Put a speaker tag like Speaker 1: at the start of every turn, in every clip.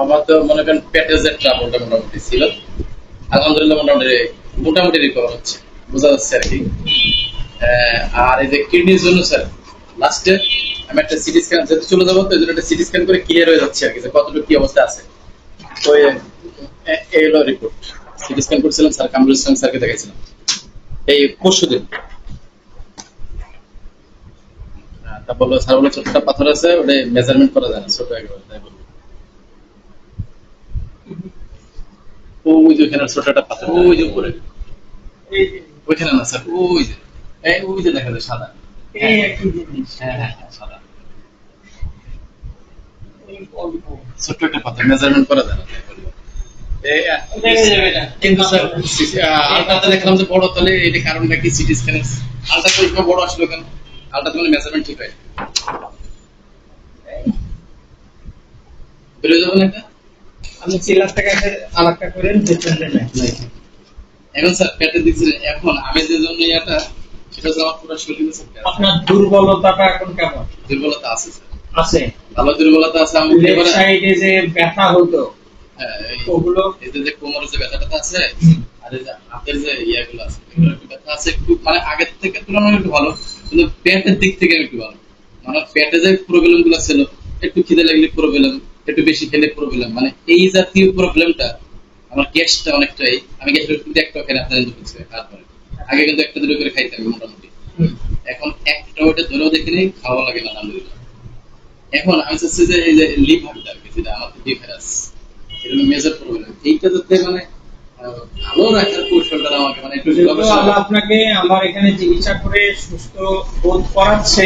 Speaker 1: আমার তো মনে করেন যে ট্রাবলটা মোটামুটি ছিল, আলহামদুলিল্লাহ মোটামুটি মোটামুটি রিকভার হচ্ছে, বোঝা যাচ্ছে আর কি। আর এই যে কিডনির জন্য স্যার লাস্টে আমি একটা সিটি স্ক্যান যেহেতু চলে যাব, তো একটা সিটি স্ক্যান করে ক্লিয়ার হয়ে যাচ্ছে আর কি কতটুকু কি অবস্থা আছে। তো এই হলো রিপোর্ট সিটি স্ক্যান করছিলাম স্যার কামরুল ইসলাম স্যারকে দেখাইছিলাম। এই পরশু দিন। বলল স্যার বলল, ছোটটা পাথর আছে ওটা মেজারমেন্ট করা যায় না, ছোট তাই বলল ওই যে ওখানে ছোট একটা পাথর ওই যে উপরে। ওইখানে না স্যার ওই যে। এই ওই যে দেখা যায় সাদা। হ্যাঁ হ্যাঁ। হ্যাঁ সাদা। ছোট্ট একটা পাথর মেজারমেন্ট করা যায় না। কিন্তু স্যার দেখলাম যে বড় তাহলে এটা কারণটা কি? সিটি স্ক্যান আলট্রা করে বড় আসলো কেন? আলট্রাতে মানে মেজারমেন্ট ঠিক হয় বেরোয় যাবে না
Speaker 2: আমি আলাদা করেন নেই
Speaker 1: এখন স্যার থেকে এখন আমি যে জন্য এটা সেটা আমার পুরো শরীরে স্যার
Speaker 2: আপনার দুর্বলতাটা এখন কেমন?
Speaker 1: দুর্বলতা আছে স্যার।
Speaker 2: আছে?
Speaker 1: ভালো দুর্বলতা আছে আমি
Speaker 2: লেফট সাইডে যে ব্যথা হতো
Speaker 1: হ্যাঁ,
Speaker 2: ওগুলো?
Speaker 1: এতে যে কোমরের যে ব্যথাটা আছে আর এই যে হাতের যে ইয়াগুলো আছে ব্যথা আছে একটু মানে আগের থেকে তুলনায় একটু ভালো কিন্তু পেটের দিক থেকে একটু ভালো। মানে পেটে যে প্রবলেমগুলো ছিল একটু খিদে লাগলে প্রবলেম একটু বেশি খেলে প্রবলেম মানে এই জাতীয় প্রবলেমটা আমার গ্যাসটা অনেকটাই আমি গ্যাসের কিন্তু একটা খেলে আপনার কিন্তু তারপরে আগে কিন্তু একটা দুটো করে খাইতাম মোটামুটি। এখন একটা ওটা ধরেও দেখিনি খাওয়া লাগে না আলহামদুলিল্লাহ এখন আমি চাচ্ছি যে এই যে লিভারটা আর কি যেটা আমার লিভারাস এটা মেজর প্রবলেম এইটা যাতে মানে ভালো রাখার কৌশলটা আমাকে মানে একটু
Speaker 2: আল্লাহ আপনাকে আমার এখানে চিকিৎসা করে সুস্থ বোধ করাচ্ছে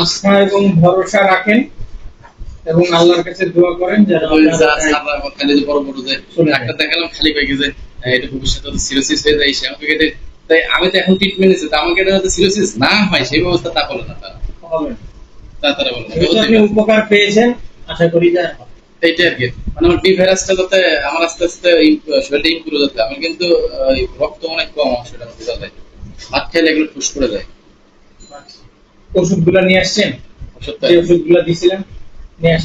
Speaker 2: আস্থা এবং ভরসা রাখেন। এবং আল্লাহর কাছে দোয়া করেন যেন
Speaker 1: যে বড় বড় যে ডাক্তার দেখালাম খালি কয়ে গেছে এটা ভবিষ্যতে সিরোসিস হয়ে যায় সে আমাকে তাই আমি তো এখন ট্রিটমেন্ট নিচ্ছি তা আমাকে এটা সিরোসিস না হয় সেই ব্যবস্থা তা বলে না তারা।
Speaker 2: হবে।
Speaker 1: তা তারা বলে
Speaker 2: আপনি উপকার পেয়েছেন আশা করি যে
Speaker 1: এইটা আর কি। মানে আমার যাতে আমার আস্তে আস্তে ইম- শরীরটা ইমপ্রুভ যাতে আমি কিন্তু রক্ত অনেক কম বোঝা যায় ভাত খেলে এগুলো ফুস করে যায়
Speaker 2: ওষুধগুলো নিয়ে আসছেন?
Speaker 1: সত্যি
Speaker 2: যে ওষুধগুলো দিছিলেন নিয়ে আসছেন